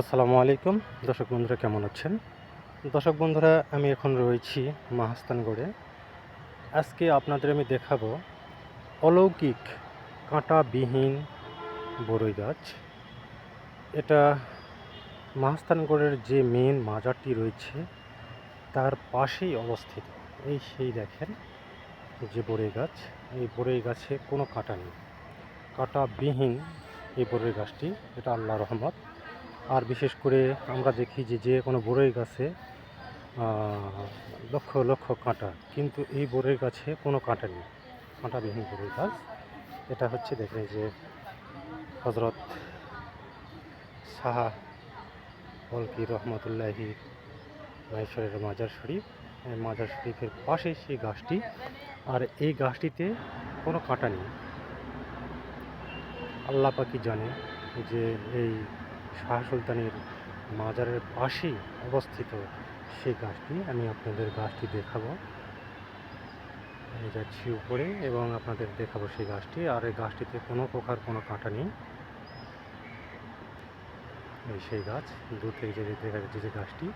আসসালামু আলাইকুম। দর্শক বন্ধুরা, কেমন আছেন? দর্শক বন্ধুরা, আমি এখন রয়েছি মাহাস্তানগড়ে। আজকে আপনাদের আমি দেখাবো অলৌকিক কাঁটাবিহীন বরই গাছ। এটা মাহাস্তানগড়ের যে মেন মাজারটি রয়েছে, তার পাশেই অবস্থিত। এই সেই দেখেন যে বরই গাছ। এই বড়ই গাছে কোনো কাঁটা নেই। কাঁটাবিহীন এই বড়ই গাছটি, এটা আল্লাহ রহমত। আর বিশেষ করে আমরা দেখি যে যে কোনো বড়ই গাছে লক্ষ লক্ষ কাঁটা। কিন্তু এই বড়ই গাছে কোনো কাঁটা নেই, কাঁটাবিহীন বড়ই গাছ। এটা হচ্ছে দেখেন যে হজরত সাহা হলকি রহমতুল্লাহি মাহেশ্বরের মাজার শরীফ। মাজার শরীফের পাশে সেই গাছটি, আর এই গাছটিতে কোনো কাঁটা নেই। আল্লাহ পাকি জানে যে এই শাহ সুলতানের মাজারের পাশেই অবস্থিত সেই গাছটি আমি আপনাদের গাছটি দেখাবো। যাচ্ছি উপরে এবং আপনাদের দেখাবো সেই গাছটি। আর এই গাছটিতে কোনো প্রকার কোনো কাঁটা নেই। এই সেই গাছ, দূর থেকে যে দেখা যাচ্ছে যে গাছটি,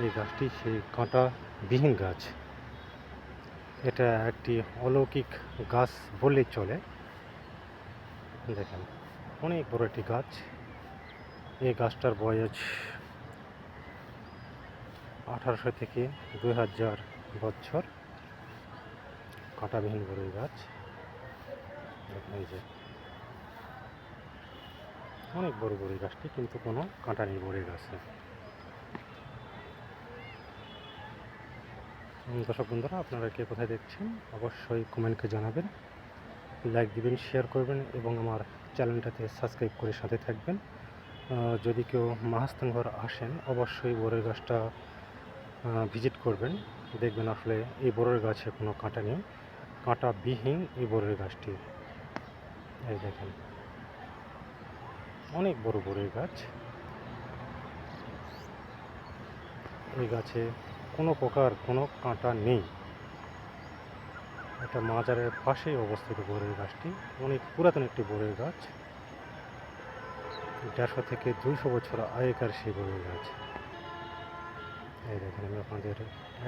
এই গাছটি সেই কাঁটাবিহীন গাছ। এটা একটি অলৌকিক গাছ বললেই চলে। দেখেন, অনেক বড় একটি গাছ। এই গাছটার বয়স আঠারোশো থেকে দুই হাজার বছর। কাঁটাবিহীন বড়ই গাছ। এই যে। অনেক বড় বড়ই গাছটি, কিন্তু কোনো কাঁটা নেই বড়ই গাছে। দর্শক বন্ধুরা, আপনারা কে কোথায় দেখছেন, অবশ্যই কমেন্টকে জানাবেন। লাইক দিবেন, শেয়ার করবেন এবং আমার চ্যানেলটাতে সাবস্ক্রাইব করে সাথে থাকবেন। যদি কেউ মাহাস্তানঘর আসেন, অবশ্যই বড়ের গাছটা ভিজিট করবেন। দেখবেন আসলে এই বড়ের গাছে কোনো কাঁটা নেই। কাঁটাবিহীন এই বড়ের গাছটি এই দেখেন। অনেক বড় বড়ের গাছ। এই গাছে কোনো প্রকার কোনো কাঁটা নেই। এটা মাজারের পাশেই অবস্থিত বড়ের গাছটি। অনেক পুরাতন একটি বড়ের গাছ। দেড়শো থেকে দুইশো বছর আগেকার সেই বড়ের গাছ। এই দেখেন, আমি আপনাদের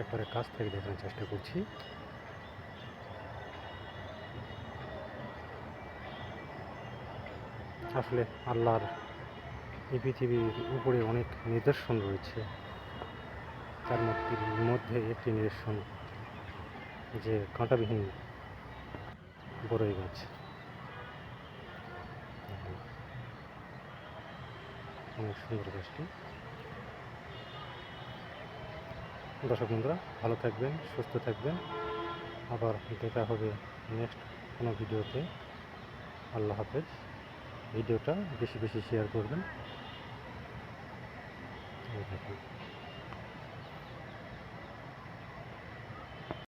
একবারে কাছ থেকে দেখানোর চেষ্টা করছি। আসলে আল্লাহর এই পৃথিবীর উপরে অনেক নিদর্শন রয়েছে। তার মধ্যে একটি নিদর্শন যে কাঁটাবিহীন বড়ই গাছ দেখেন। অনেক সুন্দর গাছটি দর্শক বন্ধুরা, ভালো থাকবেন, সুস্থ থাকবেন। আবার দেখা হবে নেক্সট কোনো ভিডিওতে। আল্লাহ হাফেজ। ভিডিওটা বেশি বেশি শেয়ার করবেন।